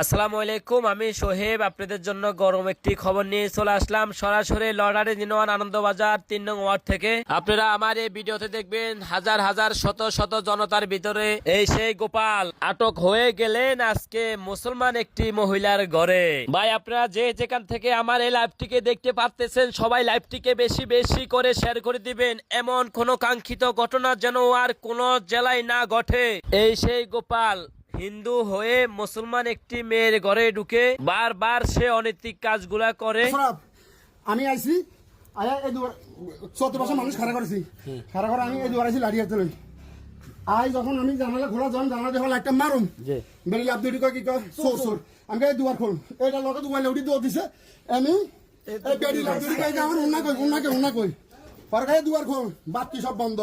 আসসালামু আলাইকুম, আমি সোহেব। আপনাদের জন্য গরম একটি খবর নিয়ে চলে আসলাম। সরাসরি লর্ডারে দিনওয়ান আনন্দবাজার তিন নং ওয়ার্ড থেকে। আপনারা আমার এই ভিডিওতে দেখবেন, হাজার হাজার, শত শত জনতার ভিতরে এই সেই গোপাল। আটক হয়ে গেলেন আজকে মুসলমান একটি মহিলার ঘরে। ভাই, আপনারা যে যেখান থেকে আমার এই লাইভটিকে দেখতে পারতেছেন, সবাই লাইভটিকে বেশি বেশি করে শেয়ার করে দিবেন। এমন কোনো কাঙ্ক্ষিত ঘটনা যেন আর কোনো জেলায় না ঘটে। এই সেই গোপাল হিন্দু হয়ে মুসলমান একটি মেয়ের ঘরে ঢুকে বারবার সে অনৈতিক কাজগুলা করে। আমি আইছি আয়া এই দুয়ার চত বছর মানুষ খাড়া করেছি। খাড়া করে আমি এই দুয়ার আইছি লাড়ি হাতে লই। আই যখন আমি জানালা খোলা যখন জানালা যখন লাইটটা মারুম। বেরিয়ে লাভ দুটি কয় কি কয়? সোর সোর আমি কই দুয়ার খোল। এইটা লগে দুয়ার উঠি দৌড় দিছে। আমি এই বেরি লাভ দুটি কয় আমার উন্না কই উন্না কই উন্না কই। পরে দুয়ার খোল বাতি সব বন্ধ।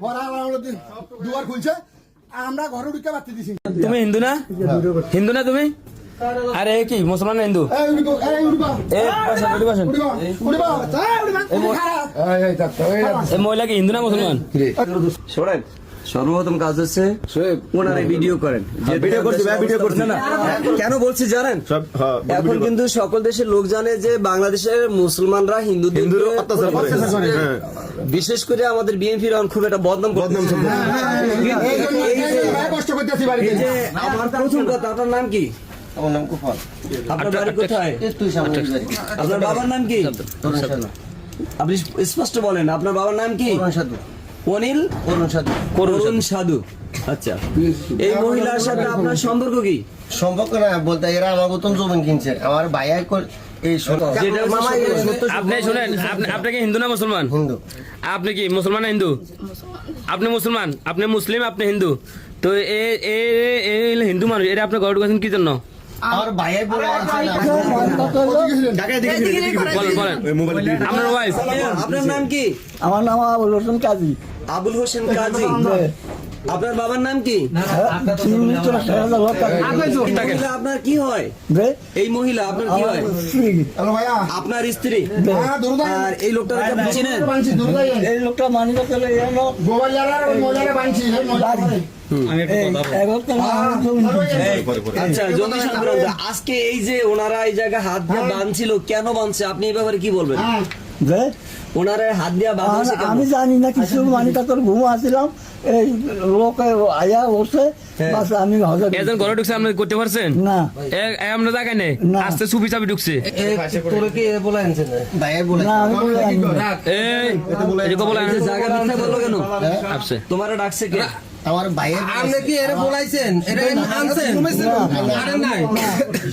পরে আমরা দি- দুয়ার খুলছে। আমরা ঘরে ঢুকে বাতি দিছি। তুমি হিন্দু না? হিন্দু না তুমি? আরে এ কি মুসলমান না হিন্দু? মহিলা কি হিন্দু না মুসলমান? শোনেন সর্বপ্রথম কাজ হচ্ছে ওনারা ভিডিও করেন। ভিডিও করছি ভাই, ভিডিও করছি। না, কেন বলছি জানেন? হ্যাঁ, এখন কিন্তু সকল দেশের লোক জানে যে বাংলাদেশের মুসলমানরা হিন্দুদের। হ্যাঁ। বিশেষ করে আমাদের বিএনপি বিএনপির খুব একটা বদনাম বদনাম এই জন্য এই ভাই কষ্ট করতেছি আমার প্রথম কথা আপনার নাম কি? আমার নাম কুফল। আপনার বাড়ি কোথায়? আপনার বাবার নাম কি? আপনি স্পষ্ট বলেন আপনার বাবার নাম কি? অনিল করুণ সাধু। করুণ সাধু। আচ্ছা। এই মহিলার সাথে আপনার সম্পর্ক কি? সম্পর্ক না বলতে এরা আমার জমিন কিনছে। আমার ভাই এক- এই সত্য- যেটা মামা এই সত্য আপনি শুনেন আপনি কি হিন্দু না মুসলমান? হিন্দু। আপনি কি মুসলমান না হিন্দু? আপনি মুসলমান আপনি মুসলিম আপনি হিন্দু। তো এ এ এ- এ হিন্দু মানুষ এটা আপনি ঘরে ঢুকেছেন কি জন্য? বলে আপনার ওয়াইফ আপনার নাম কি? আমার নাম আবুল হোসেন কাজী। আবুল হোসেন কাজী। আপনার বাবার নাম কি? আপনার কি হয়? এই মহিলা আপনার কি হয়? আপনার স্ত্রী। হ্যাঁ, আর এই চিনেন এই লোকটা মানিক আচ্ছা জমি সংক্রান্ত আজকে এই যে ওনারা এই জায়গায় হাত দিয়ে বাঁধছিল কেন বাঁধছে আপনি এই ব্যাপারে কি বলবেন হ্যাঁ হাত দিয়ে বাঁধছে আমি জানি না কিছু মানিকা তোর ঘুম আসছিলাম এই লোক আয়া বসে বাস আমি হজর এজন ঘরে ঢুকছে আপনি করতে পারছেন না এ এ আমরা জায়গায় নেই আস্তে চুপি চাপি ঢুকছে তোরে কি বলে আনছেন ভাই বলে না আমি বলে এই এদিকে বলেন এই জায়গা মিথ্যা বলল কেন তোমারা ডাকছে কে আমার ভাইয়ের আপনি কি এর বলাইছেন? এটা আনছেন? আরে নাই?